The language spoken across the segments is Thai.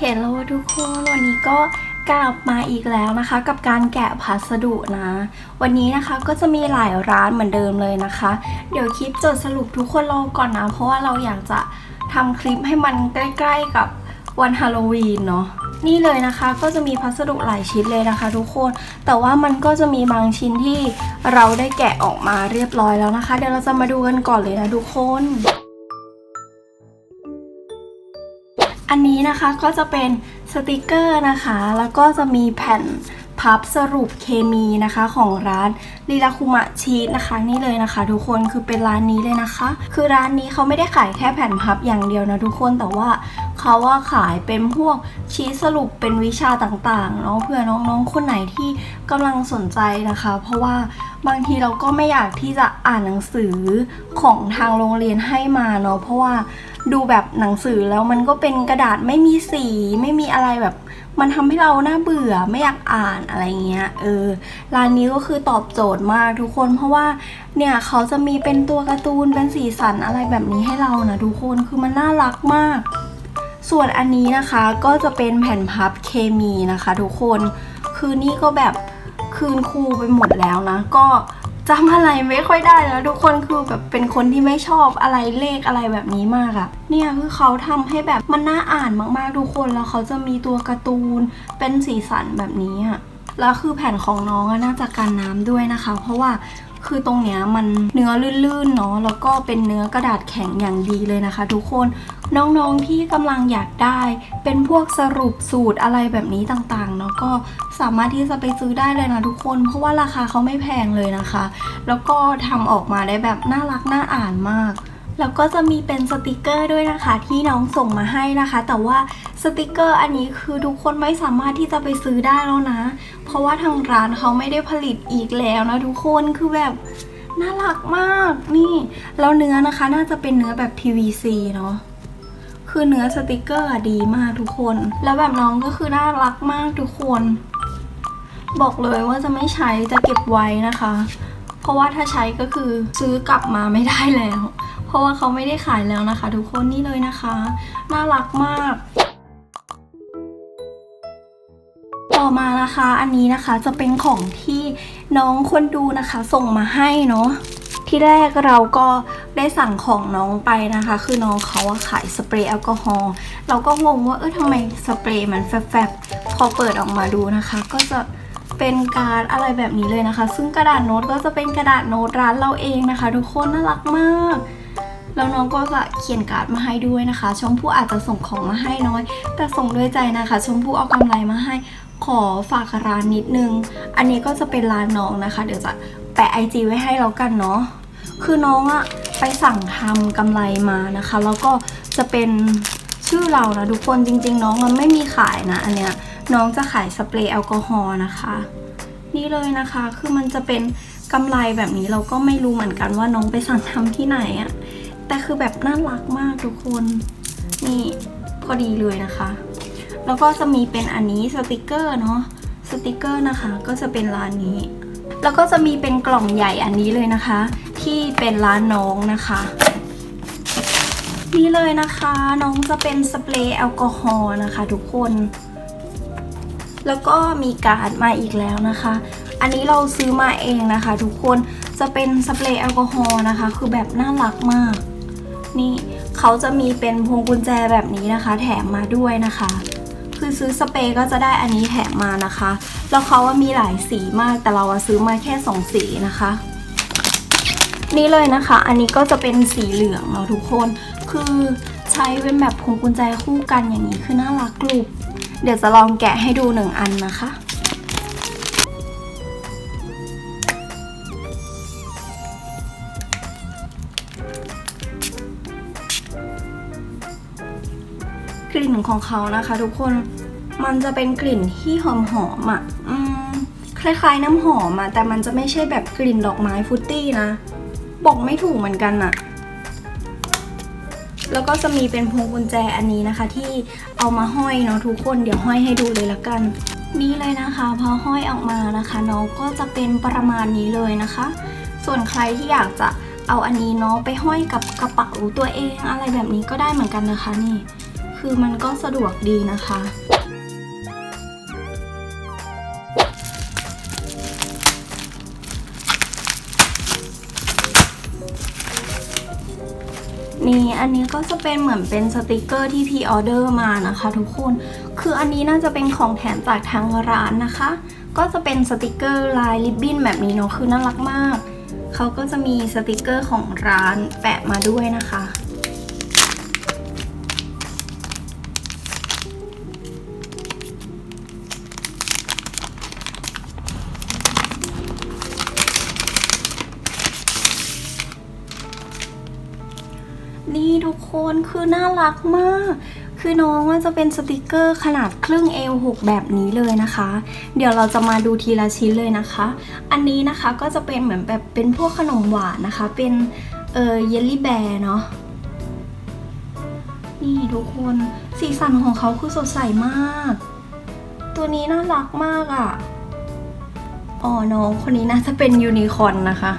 เห็นแล้วว่าทุกคนวันนี้ก็กลับมาอีกแล้วนะคะ กับการแกะพัสดุนะ วันนี้นะคะก็จะมีหลายร้านเหมือนเดิมเลยนะคะ เดี๋ยวคลิปจดสรุปทุกคนรอก่อนนะ เพราะว่าเราอยากจะทำคลิปให้มันใกล้ ๆ กับวันฮาโลวีนเนาะนี่เลยนะคะก็จะมีพัสดุหลายชิ้นเลยนะคะ ทุกคน แต่ว่ามันก็จะมีบางชิ้นที่เราได้แกะออกมาเรียบร้อยแล้วนะคะ เดี๋ยวเราจะมาดูกันก่อนเลยนะทุกคน อันนี้นะคะก็จะเป็นสติกเกอร์นะคะ แล้วก็จะมีแผ่นพับสรุปเคมีนะคะของร้านลีลาคุมะชีสนะคะ นี่เลยนะคะ ทุกคนคือเป็นร้านนี้เลยนะคะ คือร้านนี้เขาไม่ได้ขายแค่แผ่นพับอย่างเดียวนะทุกคนแต่ว่า เขาว่าขายเป็นพวกชีสสรุปเป็นวิชาต่างๆเนาะเพื่อน้องๆคนไหนที่กำลังสนใจนะคะ เพราะว่าบางทีเราก็ไม่อยากที่จะอ่านหนังสือของทางโรงเรียนให้มาเนาะเพราะว่าดูแบบหนังสือแล้วมันก็เป็นกระดาษไม่มีสีไม่มีอะไรแบบมันทำให้เราน่าเบื่อไม่อยากอ่านอะไรเงี้ยเออร้านนี้ก็คือตอบโจทย์มากทุกคนเพราะว่าเนี่ยเขาจะมีเป็นตัวการ์ตูนเป็นสีสันอะไรแบบนี้ให้เรานะทุกคนคือมันน่ารักมาก ส่วนอันนี้นะคะก็จะเป็นแผ่นพับเคมีนะคะทุกคนคือนี่ก็แบบคืนครูไปหมดแล้วนะ ก็จำอะไรไม่ค่อยได้แล้วทุกคนคือแบบเป็นคนที่ไม่ชอบอะไรเลขอะไรแบบนี้มากอะเนี่ยคือเขาทำให้แบบมันน่าอ่านมากๆทุกคนแล้วเขาจะมีตัวการ์ตูนเป็นสีสันแบบนี้อะแล้วคือแผ่นของน้องน่าจะกันน้ำด้วยนะคะ เพราะว่า คือตรงเนี้ยมันเนื้อลื่นๆเนาะแล้วก็เป็นเนื้อกระดาษแข็งอย่างดีเลยนะคะ ทุกคนน้องๆที่กำลังอยากได้ เป็นพวกสรุปสูตรอะไรแบบนี้ต่างๆเนาะก็สามารถที่จะไปซื้อได้เลยนะทุกคน เพราะว่าราคาเขาไม่แพงเลยนะคะ แล้วก็ทำออกมาได้แบบน่ารักน่าอ่านมากแล้วก็จะมีเป็นสติกเกอร์ด้วยนะคะ ที่น้องส่งมาให้นะคะ แต่ว่าสติกเกอร์อันนี้คือทุกคนไม่สามารถที่จะไปซื้อได้แล้วนะเพราะ ว่าทางร้านเขาไม่ได้ผลิตอีกแล้วนะทุกคนคือแบบน่ารักมากนี่ แล้วเนื้อนะคะน่าจะเป็นเนื้อแบบ PVC เนาะคือเนื้อสติกเกอร์ดีมากทุกคน แล้วแบบน้องก็คือน่ารักมากทุกคน บอกเลยว่าจะไม่ใช้จะเก็บไว้นะคะ เพราะว่าถ้าใช้ก็คือซื้อกลับมาไม่ได้แล้ว เพราะว่าเขาไม่ได้ขายแล้วนะคะ ทุกคนนี่เลยนะคะ น่ารักมาก อมานะคะอันนี้นะคะจะเป็นของที่น้องคนดูนะคะ ส่งมาให้เนาะที่แรกเราก็ได้สั่งของน้องไปนะคะ คือน้องเขาขายสเปรย์แอลกอฮอล์เราก็งงว่าเออทำไมสเปรย์มันแฟบๆพอเปิดออกมาดูนะคะ ก็จะเป็นการอะไรแบบนี้เลยนะคะ ซึ่งกระดาษโน้ตก็จะเป็นกระดาษโน้ตร้านเราเองนะคะ ทุกคนน่ารักมากแล้วน้องก็จะเขียนการ์ดมาให้ด้วยนะคะ ชมพู่อาจจะส่งของมาให้น้อย แต่ส่งด้วยใจนะคะ ชมพู่เอากำไรมาให้ ขอฝากร้านนิดนึง อันนี้ก็จะเป็นร้านน้องนะคะ เดี๋ยวจะแปะไอจีไว้ให้แล้วกันเนาะ คือน้องอะไปสั่งทำกำไรมานะคะ แล้วก็จะเป็นชื่อเรานะทุกคนจริง ๆ น้องมันไม่มีขายนะอันเนี้ยน้องจะขายสเปรย์แอลกอฮอล์นะคะ นี่เลยนะคะคือมันจะเป็นกำไรแบบนี้เราก็ไม่รู้เหมือนกันว่าน้องไปสั่งทำที่ไหนอะแต่คือแบบน่ารักมากทุกคน นี่พอดีเลยนะคะ แล้วก็จะมีเป็นอันนี้สติกเกอร์เนาะสติกเกอร์นะคะ ก็จะเป็นร้านนี้ แล้วก็จะมีเป็นกล่องใหญ่อันนี้เลยนะคะ ที่เป็นร้านน้องนะคะนี่เลยนะคะน้องจะเป็นสเปรย์แอลกอฮอล์นะคะ ทุกคน แล้วก็มีการ์ดมาอีกแล้วนะคะ อันนี้เราซื้อมาเองนะคะ ทุกคนจะเป็นสเปรย์แอลกอฮอล์นะคะ คือแบบน่ารักมาก นี่เขาจะมีเป็นพวงกุญแจแบบนี้นะคะ แถมมาด้วยนะคะ คือซื้อสเปรย์ก็จะได้อันนี้แถมมานะคะ แล้วเขาว่ามีหลายสีมากแต่เราซื้อมาแค่สองสีนะคะ นี่เลยนะคะ อันนี้ก็จะเป็นสีเหลืองเนาะทุกคน คือใช้เป็นแบบพวงกุญแจคู่กันอย่างนี้คือน่ารักกรุบเดี๋ยวจะลองแกะให้ดูหนึ่งอันนะคะ กลิ่นของเขานะคะ ทุกคนมันจะเป็นกลิ่นที่หอมหอมๆอะคล้ายๆน้ำหอมอะแต่มันจะไม่ใช่แบบกลิ่นดอกไม้ฟุตตี้นะบอกไม่ถูกเหมือนกันอะ แล้วก็จะมีเป็นพวงกุญแจอันนี้นะคะ ที่เอามาห้อยเนาะทุกคนเดี๋ยวห้อยให้ดูเลยละกัน นี่เลยนะคะ พอห้อยออกมานะคะน้องก็จะเป็นประมาณนี้เลยนะคะ ส่วนใครที่อยากจะเอาอันนี้เนาะไปห้อยกับกระเป๋าตัวเองอะไรแบบนี้ก็ได้เหมือนกันนะคะนี่ คือมันก็สะดวกดีนะคะ นี่อันนี้ก็จะเป็นเหมือนเป็นสติกเกอร์ที่พีออเดอร์มานะคะทุกคน คืออันนี้น่าจะเป็นของแถมจากทางร้านนะคะ ก็จะเป็นสติกเกอร์ลายริบบิ้นแบบนี้เนาะคือน่ารักมาก เขาก็จะมีสติกเกอร์ของร้านแปะมาด้วยนะคะ นี่ทุกคนคือน่ารักมาก คือน้องจะเป็นสติกเกอร์ขนาดครึ่ง A6 แบบนี้เลยนะคะ เดี๋ยวเราจะมาดูทีละชิ้นเลยนะคะ อันนี้นะคะก็จะเป็นเหมือนแบบเป็นพวกขนมหวานนะคะ เป็นเออเยลลี่แบร์เนาะนี่ทุกคนสีสันของเขาคือสดใสมาก ตัวนี้น่ารักมากอะ่ะอ๋อน้องคนนี้น่าจะเป็นยูนิคอร์นนะคะ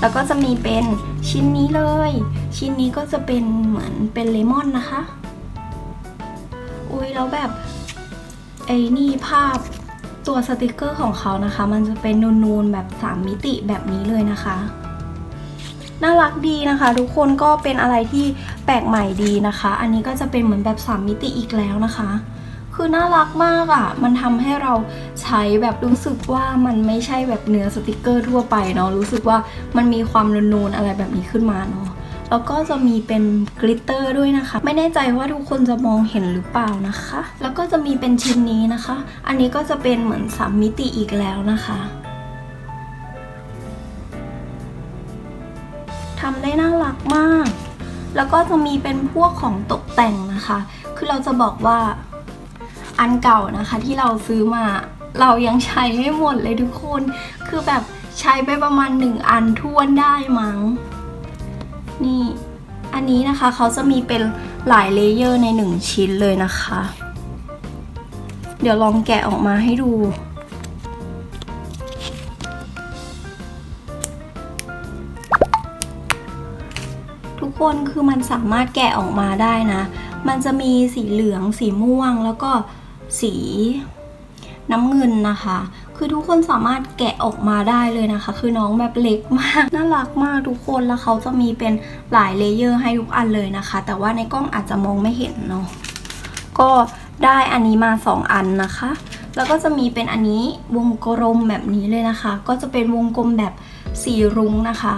แล้วก็จะมีเป็นชิ้นนี้เลย ชิ้นนี้ก็จะเป็นเหมือนเป็นเลมอนนะคะ อุ้ยแล้วแบบไอ้นี่ภาพตัวสติกเกอร์ของเขานะคะ มันจะเป็นนูนๆแบบ3มิติแบบนี้เลยนะคะน่ารักดีนะคะ ทุกคนก็เป็นอะไรที่แปลกใหม่ดีนะคะ อันนี้ก็จะเป็นเหมือนแบบ 3 มิติอีกแล้วนะคะ คือน่ารักมากอะ่ะ มันทำให้เราใช้แบบรู้สึกว่ามันไม่ใช่แบบเนื้อสติกเกอร์ทั่วไปเนาะรู้สึกว่ามันมีความนูนๆอะไรแบบนี้ขึ้นมาเนาะ แล้วก็จะมีเป็นกลิตเตอร์ด้วยนะคะ ไม่แน่ใจว่าทุกคนจะมองเห็นหรือเปล่านะคะ แล้วก็จะมีเป็นชิ้นนี้นะคะ อันนี้ก็จะเป็นเหมือนสามมิติอีกแล้วนะคะทำได้น่ารักมาก แล้วก็จะมีเป็นพวกของตกแต่งนะคะ คือเราจะบอกว่าอันเก่านะคะที่เราซื้อมาเรายังใช้ไม่หมดเลยทุกคน คือแบบใช้ไปประมาณหนึ่งอันท้วนได้มั้ง นี่ อันนี้นะคะเขาจะมีเป็นหลายเลเยอร์ในหนึ่งชิ้นเลยนะคะ เดี๋ยวลองแกะออกมาให้ดูทุกคนคือมันสามารถแกะออกมาได้นะ มันจะมีสีเหลือง สีม่วง แล้วก็สีน้ำเงินนะคะ คือทุกคนสามารถแกะออกมาได้เลยนะคะ คือน้องแบบเล็กมาก น่ารักมากทุกคนแล้วเขาจะมีเป็นหลายเลเยอร์ให้ทุกอันเลยนะคะ แต่ว่าในกล้องอาจจะมองไม่เห็นเนาะก็ได้อันนี้มา 2 อันนะคะ แล้วก็จะมีเป็นอันนี้วงกลมแบบนี้เลยนะคะ ก็จะเป็นวงกลมแบบสีรุ้งนะคะ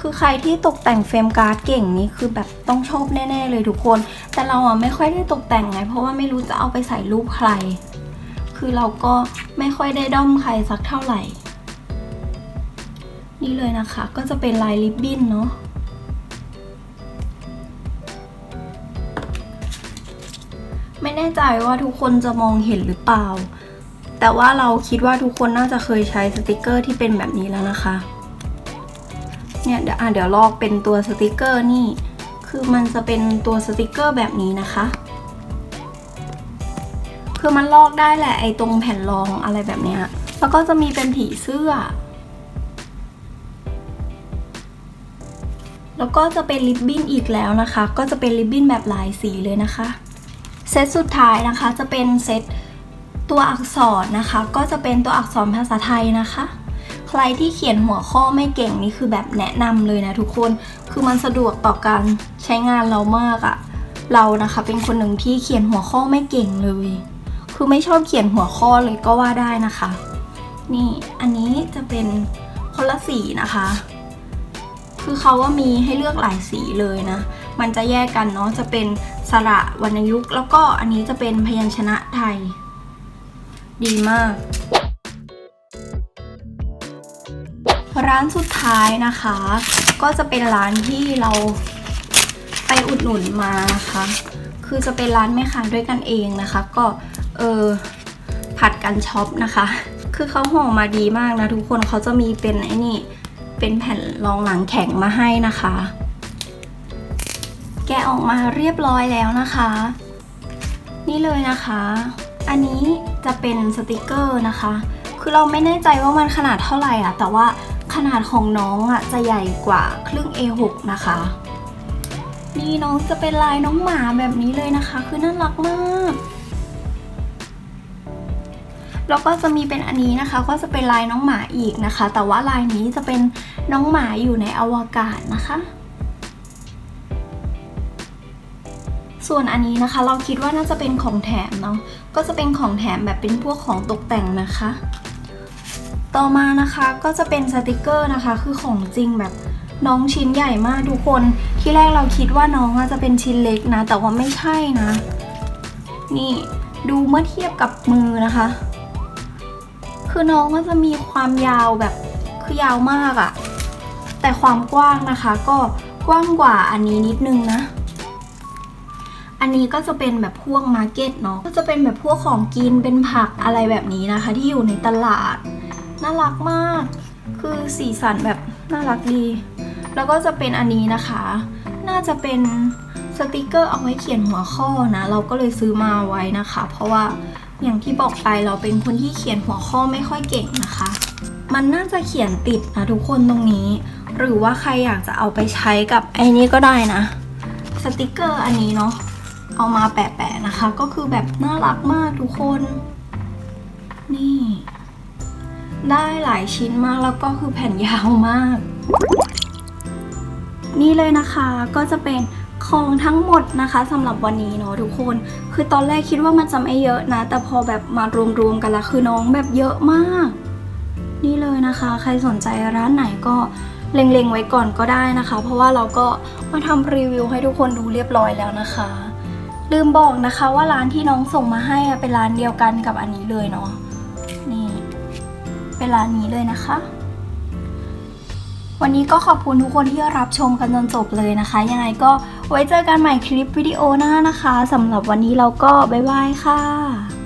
คือใครที่ตกแต่งเฟรมการ์ดเก่งนี่คือแบบต้องชอบแน่ ๆ เลยทุกคน แต่เราอะไม่ค่อยได้ตกแต่งไง เพราะว่าไม่รู้จะเอาไปใส่รูปใคร คือเราก็ไม่ค่อยได้ด้อมใครสักเท่าไหร่ นี่เลยนะคะก็จะเป็นลายริบบิ้นเนาะไม่แน่ใจว่าทุกคนจะมองเห็นหรือเปล่า แต่ว่าเราคิดว่าทุกคนน่าจะเคยใช้สติกเกอร์ที่เป็นแบบนี้แล้วนะคะ เนี่ยเดี๋ยวอะเดี๋ยวลอกเป็นตัวสติกเกอร์นี่ คือมันจะเป็นตัวสติกเกอร์แบบนี้นะคะ คือมันลอกได้แหละไอ้ตรงแผ่นรองอะไรแบบเนี้ยแล้วก็จะมีเป็นผีเสื้อ แล้วก็จะเป็นริบบิ้นอีกแล้วนะคะ ก็จะเป็นริบบิ้นแบบหลายสีเลยนะคะ เซตสุดท้ายนะคะจะเป็นเซตตัวอักษรนะคะ ก็จะเป็นตัวอักษรภาษาไทยนะคะ ใครที่เขียนหัวข้อไม่เก่งนี่คือแบบแนะนำเลยนะทุกคน คือมันสะดวกต่อการใช้งานเรามากอะเรานะคะเป็นคนหนึ่งที่เขียนหัวข้อไม่เก่งเลย คือไม่ชอบเขียนหัวข้อเลยก็ว่าได้นะคะ นี่อันนี้จะเป็นคนละสีนะคะ คือเขาว่ามีให้เลือกหลายสีเลยนะ มันจะแยกกันเนาะจะเป็นสระวรรณยุกต์แล้วก็อันนี้จะเป็นพยัญชนะไทย ดีมาก ร้านสุดท้ายนะคะ ก็จะเป็นร้านที่เราไปอุดหนุนมานะคะ คือจะเป็นร้านแม่ค้าด้วยกันเองนะคะ ก็ ออ ผัดกันช็อปนะคะ คือเขาห่อมาดีมากนะทุกคนเขาจะมีเป็นไอ้นี่ เป็นแผ่นรองหนังแข็งมาให้นะคะ แกะออกมาเรียบร้อยแล้วนะคะ นี่เลยนะคะ อันนี้จะเป็นสติกเกอร์นะคะ คือเราไม่แน่ใจว่ามันขนาดเท่าไหร่อะแต่ว่าขนาดของน้องอะจะใหญ่กว่าครึ่ง A6 นะคะนี่น้องจะเป็นลายน้องหมาแบบนี้เลยนะคะ คือน่ารักมาก แล้วก็จะมีเป็นอันนี้นะคะ ก็จะเป็นลายน้องหมาอีกนะคะ แต่ว่าลายนี้จะเป็นน้องหมาอยู่ในอวกาศนะคะ ส่วนอันนี้นะคะ เราคิดว่าน่าจะเป็นของแถมเนาะก็จะเป็นของแถมแบบเป็นพวกของตกแต่งนะคะ ต่อมานะคะก็จะเป็นสติกเกอร์นะคะ คือของจริงแบบน้องชิ้นใหญ่มากทุกคนที่แรกเราคิดว่าน้องจะเป็นชิ้นเล็กนะ แต่ว่าไม่ใช่นะ นี่ดูเมื่อเทียบกับมือนะคะ คือน้องก็จะมีความยาวแบบคือยาวมากอะแต่ความกว้างนะคะ ก็กว้างกว่าอันนี้นิดนึงนะ อันนี้ก็จะเป็นแบบพวกมาร์เก็ตเนาะ ก็จะเป็นแบบพวกของกินเป็นผักอะไรแบบนี้นะคะ ที่อยู่ในตลาด น่ารักมาก คือสีสันแบบน่ารักดี แล้วก็จะเป็นอันนี้นะคะ น่าจะเป็นสติกเกอร์เอาไว้เขียนหัวข้อนะ เราก็เลยซื้อมาไว้นะคะ เพราะว่า อย่างที่บอกไปเราเป็นคนที่เขียนหัวข้อไม่ค่อยเก่งนะคะ มันน่าจะเขียนติดนะทุกคนตรงนี้ หรือว่าใครอยากจะเอาไปใช้กับไอ้นี้ก็ได้นะ สติกเกอร์อันนี้เนาะ เอามาแปะๆนะคะ ก็คือแบบน่ารักมากทุกคน นี่ ได้หลายชิ้นมากแล้วก็คือแผ่นยาวมาก นี่เลยนะคะก็จะเป็น ของทั้งหมดนะคะสำหรับวันนี้เนาะทุกคน คือตอนแรกคิดว่ามันจะไม่เยอะนะ แต่พอแบบมารวมๆกันแล้วคือน้องแบบเยอะมาก นี่เลยนะคะ ใครสนใจร้านไหนก็เล็งๆไว้ก่อนก็ได้นะคะ เพราะว่าเราก็มาทำรีวิวให้ทุกคนดูเรียบร้อยแล้วนะคะ ลืมบอกนะคะว่าร้านที่น้องส่งมาให้เป็นร้านเดียวกันกับอันนี้เลยเนาะนี่เป็นร้านนี้เลยนะคะ วันนี้ก็ขอบคุณทุกคนที่รับชมกันจนจบเลยนะคะ ยังไงก็ไว้เจอกันใหม่คลิปวิดีโอหน้านะคะสำหรับวันนี้เราก็บ๊ายบายค่ะ